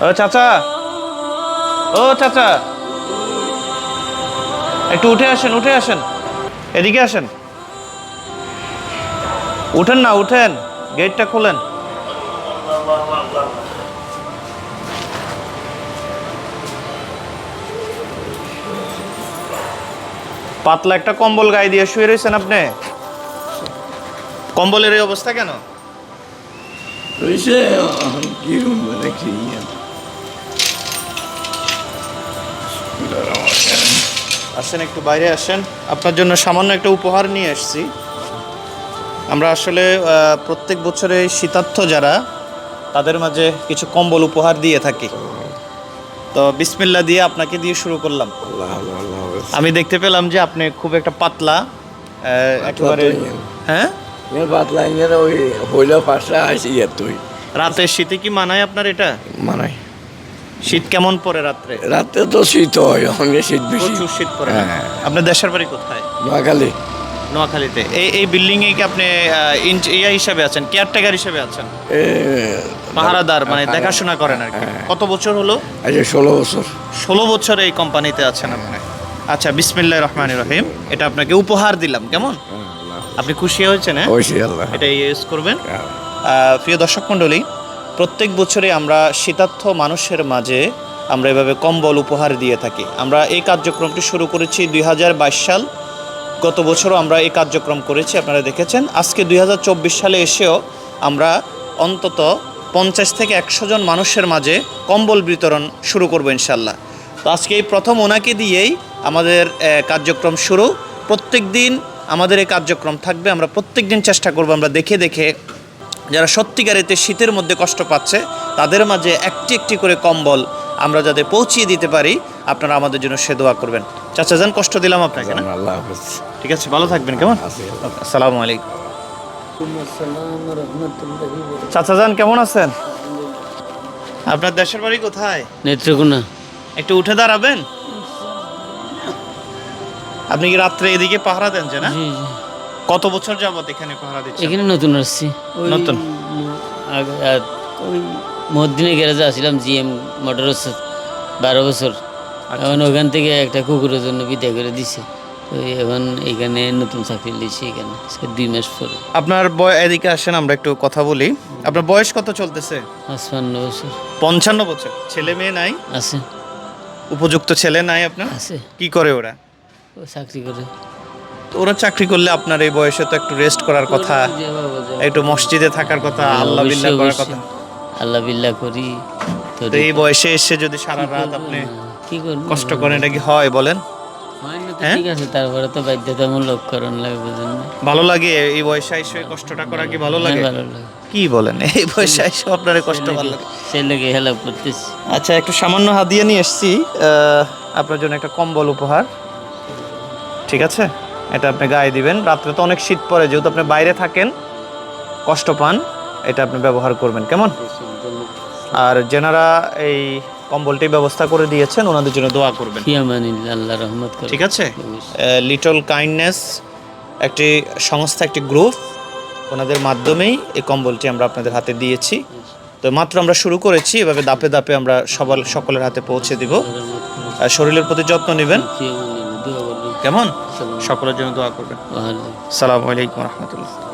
ও চাচা। ও চাচা। একটু উঠে আসেন উঠে আসেন। এদিকে আসেন। উঠেন না, উঠেন। গেটটা খোলেন। পাতলা একটা কম্বল গায়ে দিয়ে শুয়ে রয়েছেন আপনি? কম্বলের এই অবস্থা কেন? রয়েছে দেখি আসেন একটু বাইরে আসেন। আপনার জন্য সামান্য একটা উপহার নিয়ে এসেছি। আমরা আসলে প্রত্যেক বছরে শীতার্থ যারা তাদের মাঝে কিছু কম্বল উপহার দিয়ে থাকি। তো বিসমিল্লা দিয়ে আপনাকে দিয়ে শুরু করলাম। আমি দেখতে পেলাম যে আপনি খুব একটা পাতলা একেবারে ইয়ে। হ্যাঁ? এর বাতলা ওই হইলে পাঁচটা আসি তুই রাতের শীতে কি মানায় আপনার এটা? মানে শীত কেমন পড়ে রাত্রে? রাতে তো শীত হয় অনেক শীত বেশি। প্রচুর শীত পড়ে। হ্যাঁ। আপনার দেশের বাড়ি কোথায়? নোয়াখালী। নোয়াখালীতে। এই এই বিল্ডিং এ কি আপনি ইয়া হিসাবে আছেন? কেয়ারটেকার হিসাবে আছেন? পাহারাদার মানে দেখাশোনা করেন আর কি। হ্যাঁ। কত বছর হলো? আজকে ষোলো বছর। ষোলো বছর এই কোম্পানিতে আছেন আপনি। আচ্ছা বিসমিল্লাহ রহমান রহিম। এটা আপনাকে উপহার দিলাম। কেমন? আপনি খুশি হয়েছেন হ্যাঁ? এটা ইউজ করবেন। হ্যাঁ। প্রিয় দর্শক মণ্ডলী প্রত্যেক বছরে আমরা শীতার্থ মানুষের মাঝে আমরা এভাবে কম্বল উপহার দিয়ে থাকি। আমরা এই কার্যক্রমটি শুরু করেছি দুই হাজার বাইশ সাল। গত বছরও আমরা এই কার্যক্রম করেছি আপনারা দেখেছেন। আজকে দুই হাজার চব্বিশ সালে এসেও আমরা অন্তত পঞ্চাশ থেকে একশো জন মানুষের মাঝে কম্বল বিতরণ শুরু করব ইনশাল্লাহ তো আজকে এই প্রথম ওনাকে দিয়েই আমাদের কার্যক্রম শুরু। প্রত্যেক দিন আমাদের এই কার্যক্রম থাকবে আমরা প্রত্যেক দিন চেষ্টা করব আমরা দেখে দেখে যারা সত্যিকারেতে শীতের মধ্যে কষ্ট পাচ্ছে তাদের মাঝে একটি একটি করে কম্বল আমরা যাতে পৌঁছিয়ে দিতে পারি আপনারা আমাদের জন্য সে দোয়া করবেন। চাচা যান কষ্ট দিলাম আপনাকে না? আল্লাহ হাফেজ। ঠিক আছে ভালো থাকবেন কেমন? আছি। আসসালামু আলাইকুম। চাচা যান কেমন আছেন? আপনার দেশের বাড়ি কোথায়? নেত্রকোনা। একটু উঠে দাঁড়াবেন? আপনি কি রাত্রে এদিকে পাহারা দেন যে না? জি জি। কত বছর যাবত এখানে পাহারা দিচ্ছেন? এখানে নতুন আসছি। ওই নতুন? আগে আর ওই মহদ্দিনের গ্যারেজে আসছিলাম জিএম মোটরস বারো বছর। এখন ওখান থেকে একটা কুকুরের জন্য বিদায় করে দিছে। তো এখন এখানে নতুন চাকরি লিছি এখানে আজকে দুই মাস পরে। আপনার বয় এদিকে আসেন আমরা একটু কথা বলি। আপনার বয়স কত চলতেছে? পাঁচপান্ন বছর। পঞ্চান্ন বছর। ছেলে মেয়ে নাই? আছে। উপযুক্ত ছেলে নাই আপনার? আছে। কি করে ওরা? ও চাকরি করে। ওরা চাকরি করলে আপনার এই বয়সে তো একটু রেস্ট করার কথা একটু মসজিদে থাকার কথা আল্লাহ বিল্লাহ করার কথা। আল্লাহ বিল্লাহ করি তো এই বয়সে এসে যদি সারা রাত আপনি কি করব? কষ্ট করেন এটা কি হয় বলেন? হয় হ্যাঁ? ঠিক আছে তারপরে তো বাধ্যতামূলক করণ লাগবে জন্য। ভালো লাগে? এই বয়সে এসে কষ্টটা করা কি ভালো লাগে? ভালো লাগে। কি বলেন? এই বয়সে এসে আপনার কষ্ট ভালো লাগে। ছেলেকে হেল্প করতেছি। আচ্ছা একটু সামান্য হাদিয়া নিয়ে এসেছি। আপনার জন্য একটা কম্বল উপহার। ঠিক আছে? এটা আপনি গায়ে দিবেন। রাত্রে তো অনেক শীত পড়ে যেহেতু আপনি বাইরে থাকেন কষ্ট পান এটা আপনি ব্যবহার করবেন। কেমন? আর যেনারা এই কম্বলটি ব্যবস্থা করে দিয়েছেন ওনাদের জন্য দোয়া করবেন। আল্লাহ রহমত ঠিক আছে? লিটল কাইন্ডনেস একটি সংস্থা একটি গ্রুপ ওনাদের মাধ্যমেই এই কম্বলটি আমরা আপনাদের হাতে দিয়েছি। তো মাত্র আমরা শুরু করেছি এভাবে দাপে দাপে আমরা সবার সকলের হাতে পৌঁছে দিব। আর শরীরের প্রতি যত্ন নেবেন। কেমন? সকলের জন্য দোয়া করবেন। সালাম আলাইকুম রহমতুল্লাহ।